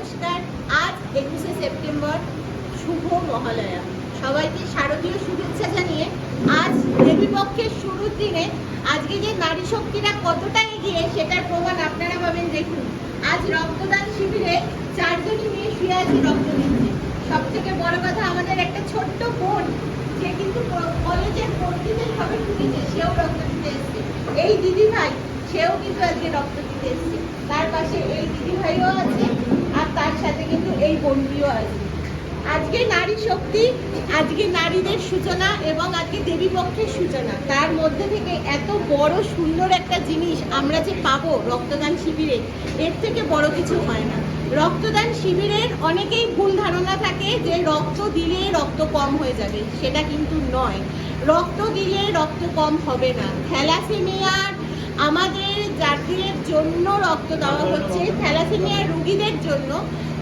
নমস্কার, আজ একুশে সেপ্টেম্বর, শুভ মহালয়া। সবাইকে শারদীয় শুভেচ্ছা জানিয়ে আজ দেবীপক্ষের শুরুর দিনে আজকে যে নারী শক্তিরা কতটা এগিয়ে, সেটার প্রমাণ আপনারা পাবেন দেখুন। আজ রক্তদান শিবিরে চারজনই মেয়ে শুয়ে আছে রক্ত দিচ্ছে সব থেকে বড় কথা, আমাদের একটা ছোট্ট বোন, যে কিন্তু কলেজের পড়তে সবে শুনেছে সেও রক্ত দিতে এসছে। এই দিদি ভাই সেও কিন্তু আজকে রক্ত দিতে এসছে। তার পাশে এই দিদি ভাইও আছে। তার সাথে কিন্তু এই বোনটিও আছে। আজকে নারী শক্তি, আজকে নারীদের সূচনা এবং আজকে দেবী পক্ষের সূচনা। তার মধ্যে থেকে এত বড় সুন্দর একটা জিনিস আমরা যে পাবো রক্তদান শিবিরে, এর থেকে বড় কিছু হয় না। রক্তদান শিবিরের অনেকেই ভুল ধারণা থাকে যে রক্ত দিলে রক্ত কম হয়ে যাবে, সেটা কিন্তু নয়। রক্ত দিলে রক্ত কম হবে না। থ্যালাসেমিয়ার আমাদের জাতির জন্য রক্ত দেওয়া হচ্ছে, থ্যালাসেমিয়ার রুগীদের জন্য।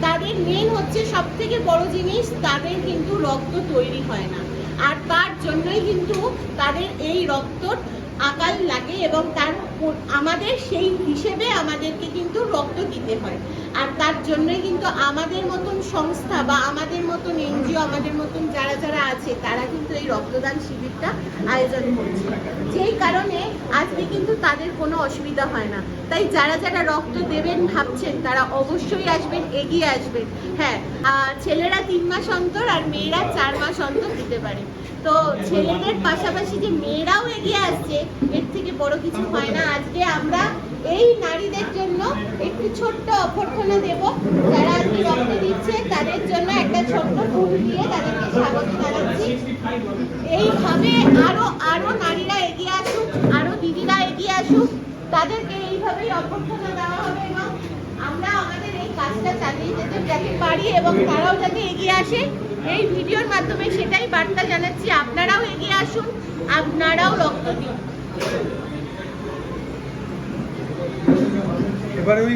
তাদের মেন হচ্ছে সব থেকে বড় জিনিস, তাদের কিন্তু রক্ত তৈরি হয় না। আর জন্যই কিন্তু তাদের এই রক্তর আকাল লাগে এবং তার আমাদের সেই হিসেবে আমাদেরকে কিন্তু রক্ত দিতে হয়। আর তার জন্যই কিন্তু আমাদের মতন সংস্থা বা আমাদের মতন এনজিও, আমাদের মতন যারা যারা আছে, তারা কিন্তু এই রক্তদান শিবিরটা আয়োজন করছে। যেই কারণে আজকে কিন্তু তাদের কোনো অসুবিধা হয় না। তাই যারা যারা রক্ত দেবেন ভাবছেন, তারা অবশ্যই আসবেন, এগিয়ে আসবেন। হ্যাঁ ছেলেরা তিন মাস অন্তর আর মেয়েরা চার মাস অন্তর দিতে পারে। তো ছেলেদের পাশাপাশি যে মেয়েরাও এগিয়ে আসছে, এর থেকে বড় কিছু হয় না। আজকে আমরা এই নারীদের জন্য একটু ছোট্ট অভ্যর্থনা দেব। যারা আজকে রক্ত দিচ্ছে, তাদের জন্য একটা ছোট্ট ফুল দিয়ে তাদেরকে স্বাগত জানাচ্ছি। এইভাবে আরও আরও নারীরা এগিয়ে আসুক, আরও দিদিরা এগিয়ে আসুক, তাদেরকে এইভাবেই অভ্যর্থনা দেওয়া হবে এবং আমরা আমাদের এই কাজটা চালিয়ে যেতে যাতে পারি এবং তারাও যাতে এগিয়ে আসে। এই ভিডিওর মাধ্যমে সেটাই বার্তা জানাচ্ছি। আপনারাও এগিয়ে আসুন, আপনারাও রক্ত দিন। এবার ওই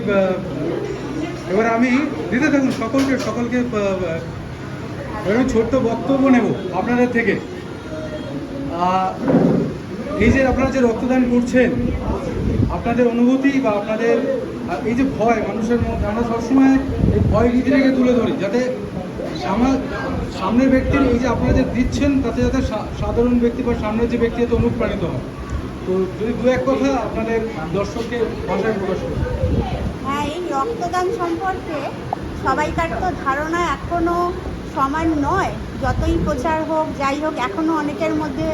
এবার আমি দিতে থাকুন, সকলকে সকলকে আমি ছোট্ট বক্তব্য নেব আপনাদের থেকে। এই যে আপনারা যে রক্তদান করছেন, আপনাদের অনুভূতি বা আপনাদের এই যে ভয় মানুষের মধ্যে, আমরা সবসময় এই ভয় নীতিটাকে তুলে ধরি, যাতে সামা- সামনের ব্যক্তির এই যে আপনারা যে দিচ্ছেন, তাতে যাতে সাধারণ ব্যক্তি বা সামনের যে ব্যক্তি যাতে অনুপ্রাণিত হয়। তো যদি দু এক কথা আপনাদের দর্শককে ভাষায় প্রকাশ করুন। হ্যাঁ এই রক্তদান সম্পর্কে সবাইকার তো ধারণা এখনও সমান নয়। যতই প্রচার হোক, যাই হোক এখনও অনেকের মধ্যে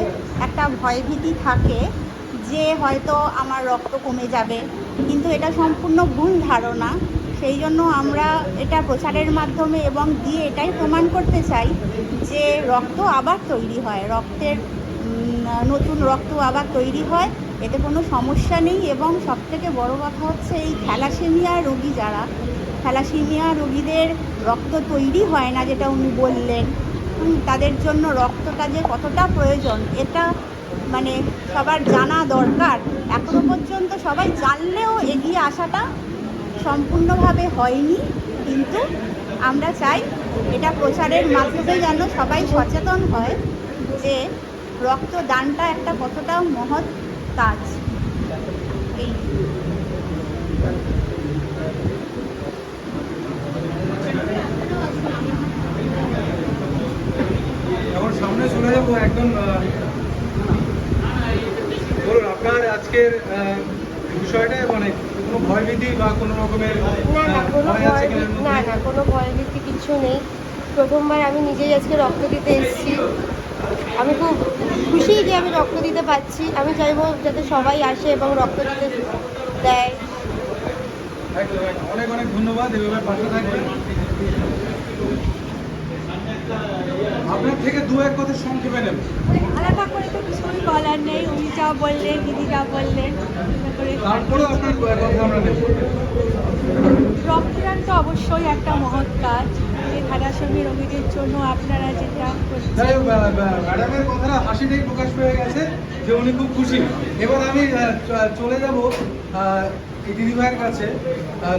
একটা ভয়ভীতি থাকে যে হয়তো আমার রক্ত কমে যাবে। কিন্তু এটা সম্পূর্ণ ভুল ধারণা। সেই জন্য আমরা এটা প্রচারের মাধ্যমে এবং দিয়ে এটাই প্রমাণ করতে চাই যে রক্ত আবার তৈরি হয়। রক্তের নতুন রক্ত আবার তৈরি হয়। এতে কোনো সমস্যা নেই এবং সবথেকে বড় কথা হচ্ছে এই থ্যালাসেমিয়া রোগী যারা, থ্যালাসেমিয়া রোগীদের রক্ত তৈরি হয় না যেটা উনি বললেন তাদের জন্য রক্তটা যে কতটা প্রয়োজন এটা মানে সবার জানা দরকার। এখনও পর্যন্ত সবাই জানলেও এগিয়ে আসাটা সম্পূর্ণভাবে হয়নি, কিন্তু আমরা চাই এটা প্রচারের মাধ্যমে যেন সবাই সচেতন হয় যে রক্তদানটা একটা কতটা মহৎ কাজ। এই এখন সামনে চলে যাব একদম আহ, বলুন আপনার আজকের আহ, বিষয়টা মানে কোনো ভয়ভীতি বা কোনো রকমের না না কোনো ভয় আছে ভয় কিনা? এর না না কোনো ভয় ভীতি কিছু নেই। প্রথমবার আমি নিজেই আজকে রক্ত দিতে এসেছি। আমি খুব খুশি যে আমি রক্ত দিতে পারছি। আমি চাইব যাতে সবাই আসে এবং রক্ত দিতে দেয়। অনেক অনেক ধন্যবাদ। এভাবে পাশে থাকবেন। আপনার থেকে দু এক কথা সংক্ষেপে নেব। আলাদা করে তো বলার নেই উনি যা বললেন দিদি যা বললেন রক্তদান তো অবশ্যই একটা মহৎ কাজ। যে থ্যালাসেমি রোগীদের জন্য আপনারা যেটা ম্যাডামের কথাটা হাসিটাই প্রকাশ পেয়ে গেছে যে উনি খুব খুশি। এবার আমি চলে যাব এই দিদিভাইয়ের কাছে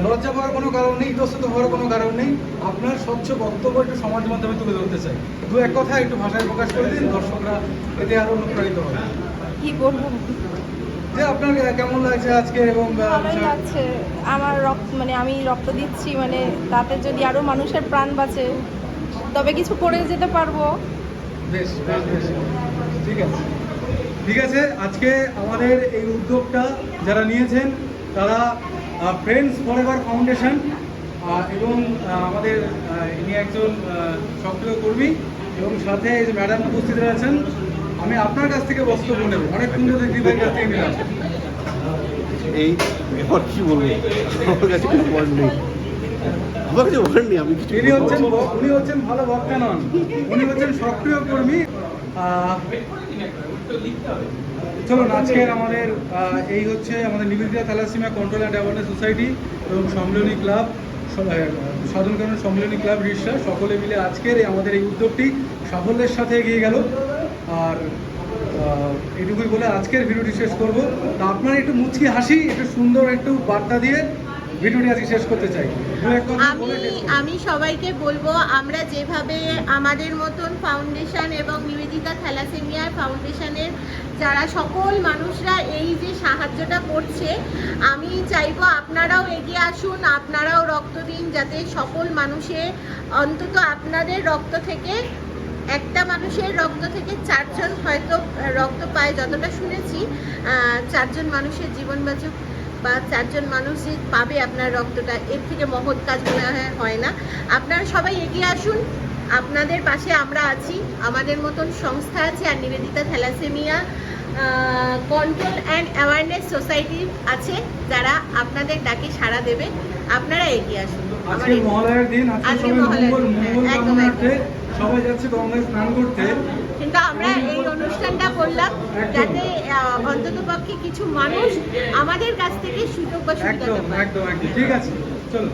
লজ্জা পাওয়ার কোনো কারণ নেই ইতস্তত হওয়ার কোনো কারণ নেই। আপনার স্বচ্ছ বক্তব্য একটু সমাজ মাধ্যমে তুলে ধরতে চাই। দু এক কথা একটু ভাষায় প্রকাশ করে দিন দর্শকরা এতে আরও অনুপ্রাণিত হবে। কি বলব? যে আপনার কেমন লাগছে আজকে এবং ভালোই লাগছে। আমার রক্ত মানে আমি রক্ত দিচ্ছি মানে তাতে যদি আরও মানুষের প্রাণ বাঁচে তবে কিছু করে যেতে পারব। বেশ বেশ বেশ। ঠিক আছে। ঠিক আছে আজকে আমাদের এই উদ্যোগটা যারা নিয়েছেন তারা ফ্রেন্ডস ফরএভার ফাউন্ডেশন এবং আমাদের ইনি একজন সক্রিয় কর্মী এবং সাথে এই যে ম্যাডাম উপস্থিত রয়েছেন আমি আপনার কাছ থেকে বক্তব্য নেব। অনেকক্ষণ ধরে দিদির কাছ থেকে নিলাম। এই এবার কি বলব? আমার কাছে কোনো ওয়ার্ড নেই। আমার কাছে ওয়ার্ড নেই আমি কিছু ইনি হচ্ছেন উনি হচ্ছেন ভালো বক্তা নন। উনি হচ্ছেন সক্রিয় কর্মী। চলুন, আজকের আমাদের এই হচ্ছে আমাদের Nivedita thalassemia control and awareness society এবং সম্মিলনী ক্লাব সাধন কারণ সম্মিলনী ক্লাব রিসা, সকলে মিলে আজকের আমাদের এই উদ্যোগটি সাফল্যের সাথে এগিয়ে গেল। আর এটুকুই বলে আজকের ভিডিওটি শেষ করব। তা আপনার একটু মুচকি হাসি, একটু সুন্দর একটু বার্তা দিয়ে ভিডিওটি আজকে শেষ করতে চাই দু এক কথা আমি। আমি সবাইকে বলব আমরা যেভাবে আমাদের মতন ফাউন্ডেশন এবং নিবেদিতা থ্যালাসেমিয়া ফাউন্ডেশনের যারা সকল মানুষরা এই যে সাহায্যটা করছে আমি চাইব আপনারাও এগিয়ে আসুন আপনারাও রক্ত দিন যাতে সকল মানুষের অন্তত আপনাদের রক্ত থেকে একটা মানুষের রক্ত থেকে চারজন হয়তো রক্ত পায় যতটা শুনেছি চারজন মানুষের জীবন বাঁচুক বা চারজন মানুষ যে পাবে আপনার রক্তটা এর থেকে মহৎ কাজ মনে হয় হয় না। আপনারা সবাই এগিয়ে আসুন। আপনাদের পাশে আমরা আছি। আমাদের মতন সংস্থা আছে আর Nivedita thalassemia control and awareness society আছে যারা আপনাদের ডাকে সাড়া দেবে। আপনারা এগিয়ে আসুন। আজকে মহালয়ার দিন আজকে সবাই মঙ্গল দিন, মঙ্গল হ্যাঁ, একদম, কামনার্থে সবাই যাচ্ছে গঙ্গায় স্নান করতে। কিন্তু আমরা এই অনুষ্ঠানটা করলাম যাতে অন্তত পক্ষে কিছু মানুষ আমাদের কাছ থেকে সুযোগ বা সুবিধাটা পায় একদম একদম। ঠিক আছে চলো।